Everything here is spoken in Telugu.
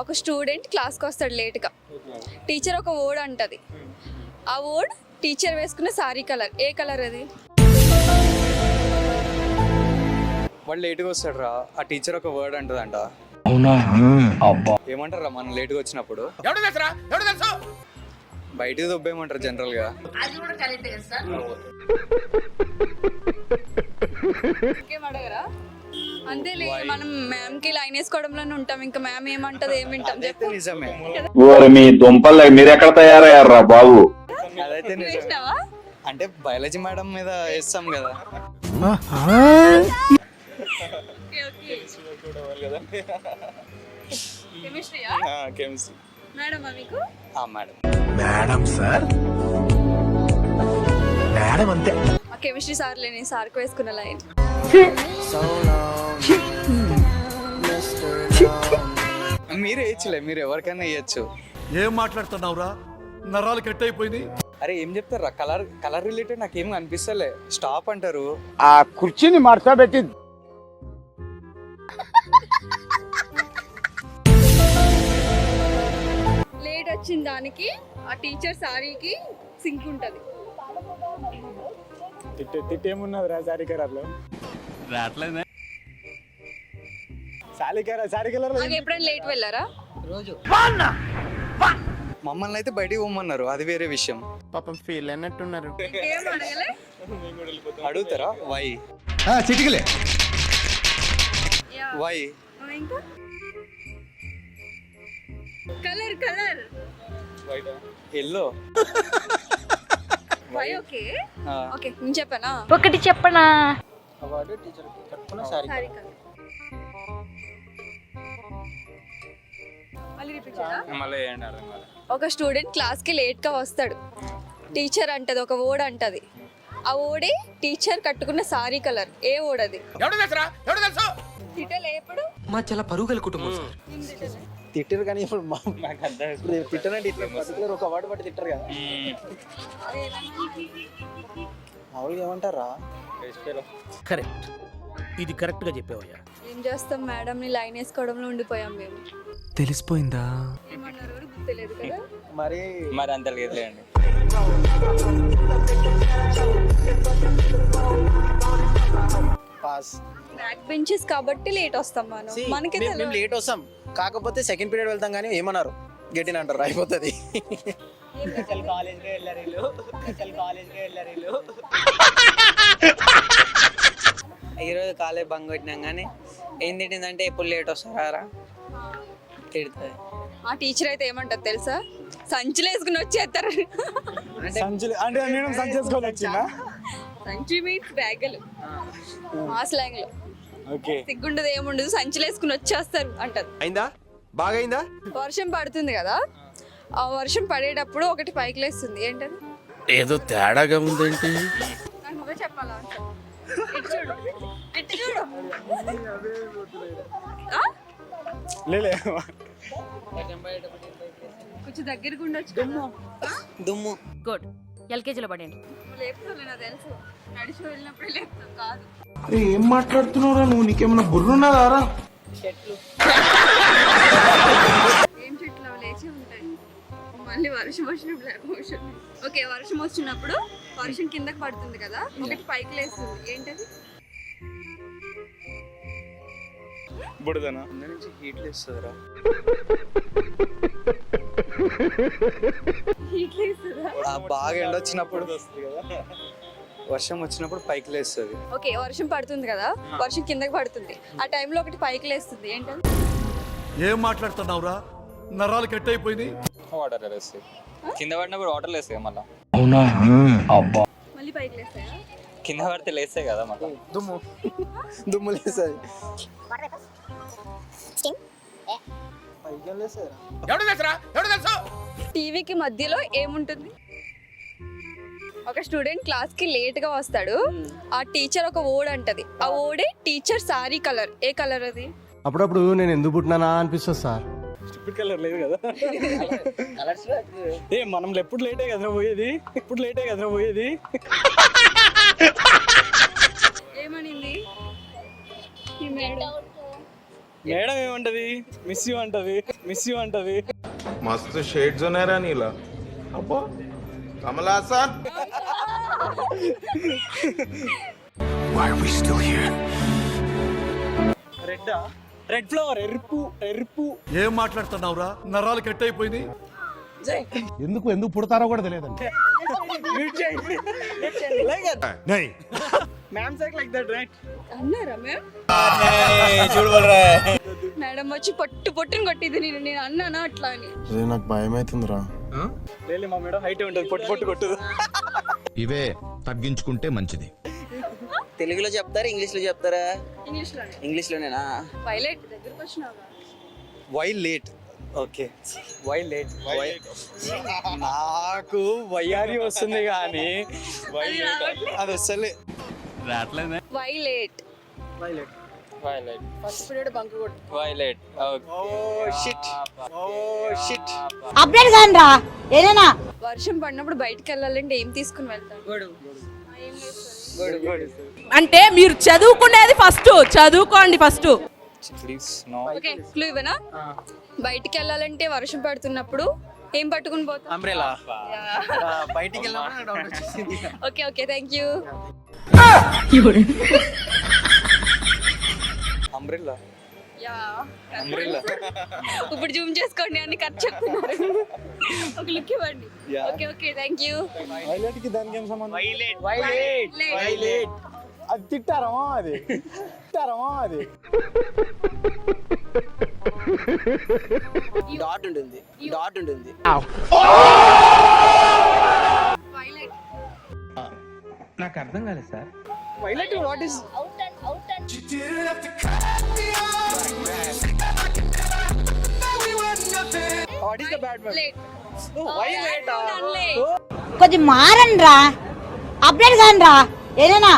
ఒక స్టూడెంట్ క్లాస్కి వస్తాడు లేట్గా. టీచర్ ఒక ఓడ్ అంటది. ఆ ఓడ్ టీచర్ వేసుకున్న సారీ కలర్. ఏ కలర్ అది? వాడు లేట్గా వస్తాడు రా ఆ టీచర్ ఒక వర్డ్ అంటదంట. ఏమంటారా మనం లేట్గా వచ్చినప్పుడు? బయటికి దొబ్బేయమంటారు జనరల్గా ఇంకేం అడగరా? అంతేలే మనం మ్యామ్కి లైన్ వేసుకోవడంలోనే ఉంటాం. ఇంకా మ్యామ్ ఏమంటది ఏం వింటాం చెప్పు. నిజమే. ఓరి మీ దుంపలు మీరెక్కడ తయారయ్యారా బాబు? అదైతే నిజమే. అంటే బయాలజీ మేడం మీద వేస్తాం కదా. Okay okay. కెమిస్ట్రీయా కెమిస్ట్రీ. మేడమా మీకు? మేడం. Madam sir. మేడం అంతే. ఆ కెమిస్ట్రీ సార్ లేని సార్కి వేసుకున్న లైన్ మీరు వేయచ్చులే మీరు ఎవరికైనా వేయచ్చు ఏం మాట్లాడుతున్నావురా? నరాలు కట్ అయిపోయింది అరే ఏం చెప్తారా కలర్ కలర్ రిలేటెడ్ నాకు ఏం అనిపిస్తలే. స్టాప్ అంటారు. ఆ కుర్చీని మార్చబెట్టి లేట్ వచ్చిన దానికి ఆ టీచర్ సారీకి సింక్ ఉంటది. తిట్టే తిట్టేమున్నది రా సారీ కలర్లో ఎప్పుడైనా లేట్ వెళ్ళారా? మమ్మల్ని అయితే బయటికి పోమన్నారు అది వేరే విషయం. పాపం ఫీల్ అడగలే? అడుగుతారా? Why. చిటికలే. Why. Colour colour. Yellow. Why okay. Okay నేను చెప్పానా? ఒకటి చెప్పనా? సారీ మళ్ళీ వేయండి అర్థం కాలే. ఒక స్టూడెంట్ క్లాస్కి లేట్గా వస్తాడు. టీచర్ అంటది ఒక ఓడ్ అంటది. ఆ ఓడే టీచర్ కట్టుకున్న సారీ కలర్ ఏ ఓడ్ అది? తిట్టలే ఎప్పుడు? మా చాలా పరుగల కుటుంబం సార్? తిట్టరు కానీ ఇప్పుడు తిట్టనంటే ఇట్లా ఒక వర్డ్ బట్టి తిట్టరు కదా. మామూలుగా ఏమంటారా? కరెక్ట్. ఇది కరెక్ట్గా చెప్పావయ్యా. ఏం చేస్తాం మేడం? ని లైన్ వేసుకోవడంలో ఉండిపోయాం మేము. తెలిసిపోయిందా? ఏమన్నారు ఎవరు గుర్తులేదు కదా? మరి మరి అంత లేదులేండి పాస్ బ్యాక్ బెంచెస్ కాబట్టి లేట్ వస్తాం మనం. మనకి మేము లేట్ వస్తాం. కాకపోతే సెకండ్ పీరియడ్ వెళ్తాం కానీ ఏమన్నారు? గట్టిన అంటారు అయిపోతుంది. ఈరోజు కాలేజ్ బంగ్ కొట్టినాం కానీ ఏం తిట్టిందంటే ఎప్పుడు లేట్ వస్తారా తిడుతుంది. ఆ టీచర్ అయితే ఏమంటారు తెలుసా? సంచులు వేసుకుని వచ్చేస్తారు సంచులు అంటే నేను సంచి వేసుకోవాలి వచ్చిందా సంచి మీన్స్ బ్యాగులు. మా స్లాంగ్లో. ఓకే. సిగ్గుండదు ఏముండదు సంచులు వేసుకుని వచ్చేస్తారు అంటారు అయిందా? బాగైందా? వర్షం పడుతుంది కదా. ఆ వర్షం పడేటప్పుడు ఒకటి పైకి లేస్తుంది. ఏంటది? ఏదో తేడాగా ఉందేంటి? నాకు నువ్వే చెప్పాలా? answer. ఇటు చూడు. ఇటు చూడు. ఆ? లేలే కొంచెం దగ్గరికి ఉండొచ్చు కదా. దుమ్ము. గుడ్. ఎల్కేజీలో పడండి నాకు తెలుసు. నడిచి వెళ్ళినప్పుడే లేపుతావు. కాదు. ఏం మాట్లాడుతున్నావురా నువ్వు? నీకేమన్నా బుర్రున్నదారా? ఏం చెట్లు? అవి లేచి ఉంటాయి. మళ్ళీ వర్షం వచ్చినప్పుడు ఎమోషన్ ఓకే వర్షం వచ్చినప్పుడు వర్షం కిందకి పడుతుంది కదా ఒకటి పైకి లేస్తుంది. ఏంటది? బుడదనా? కింద నుంచి హీట్ లేస్తుందిరా. హీట్ లేస్తుందా? ఆ బాగా ఎండ వచ్చినప్పుడు వర్షం వచ్చినప్పుడు పైకి లేస్తుంది. ఓకే వర్షం పడుతుంది కదా? వర్షం కిందకి పడుతుంది. ఆ టైంలో ఒకటి పైకి లేస్తుంది. ఏంటది ఏం మాట్లాడుతున్నావురా? నరాలు కట్ అయిపోయింది వాటర్ వేస్తాయి కింద పడినప్పుడు వాటర్ లేస్తాయి మళ్ళీ. మళ్ళీ పైకి లేస్తాయా? కింద పడితే లేస్తాయి కదా మళ్ళీ. దుమ్ము. దుమ్ము లేస్తుందిరా టీవీకి మధ్యలో ఏముంటుంది? ఒక స్టూడెంట్ క్లాస్కి లేట్గా వస్తాడు. ఆ టీచర్ ఒక ఓడ్ అంటది. ఆ ఓడే టీచర్ సారీ కలర్. ఏ కలర్ అది? అప్పుడప్పుడు నేను ఎందుకు పుట్టినానా అనిపిస్తుంది సార్. స్టూపిడ్ కలర్ లేదు కదా. ఏ మనం ఎప్పుడు లేటే కదరా పోయేది? ఎప్పుడు లేటే కదరా పోయేది? ఏమనింది? మేడం. ఏమంటది? మిస్ యూ అంటది. మిస్ యూ అంటది. మస్తు షేడ్స్ ఉన్నాయరా నీలా. అబ్బో. కమలాసన్ రెడ్ రెడ్ ఫ్లవర్ ఎరుపు ఎరుపు ఏం మాట్లాడుతున్నావురా? నరాలు కట్ అయిపోయింది ఎందుకు ఎందుకు పుడతారో కూడా తెలియదు ma'am psych like that right అన్నారా మ్యామ్ మేడం వచ్చి పొట్టు పొట్టుని కొట్టింది నేను. నేను అన్నానా అట్లా అని? నాకు భయం అవుతుందిరా లేదు మా మేడం హైట్ ఉంటుంది పొట్టు పొట్టు కొట్టదు. ఇవే తగ్గించుకుంటే మంచిది. తెలుగులో చెప్తారా ఇంగ్లీష్లో చెప్తారా? ఇంగ్లీష్లోనే ఇంగ్లీష్లోనేనా? పైలట్ దగ్గరకు వచ్చినావా? Violet okay why late నాకు వయ్యారి వస్తుంది కానీ. అది వస్తలే. వైలేట్ ఫస్ట్ పీరియడ్ బంక్ కొట్టు. Violet oh shit oh shit update కానరా ఏదైనా? వర్షం పడినప్పుడు బయటికి వెళ్ళాలంటే ఏం తీసుకుని చేస్తారు? అంటే మీరు చదువుకునేది ఫస్ట్. చదువుకోండి first. Please no okay clue ఇవ్వనా? బయటికి వెళ్ళాలంటే వర్షం పడుతున్నప్పుడు ఏం పట్టుకుని పోతాం? అంబ్రెలా బయటికి ఓకే ఓకే థ్యాంక్ యూ ఇప్పుడు జూమ్ చేసుకోండి అన్ని ఖర్చు చెప్తున్నారు. ఒక లుక్ ఇవ్వండి. ఓకే ఓకే థ్యాంక్ యూ వైలెట్కి దానికి ఏం సంబంధం? వైలెట్ వైలెట్ వైలెట్ అది తిట్టారమా అది? తిట్టారమా అది? డాట్ ఉంటుంది. డాట్ ఉంటుంది. వైలెట్ నాకు అర్థం కాలేదు సార్. వైలెట్ వాట్ ఇస్ కొంచెం మారండి రా అప్డేట్ కానరా ఏదైనా.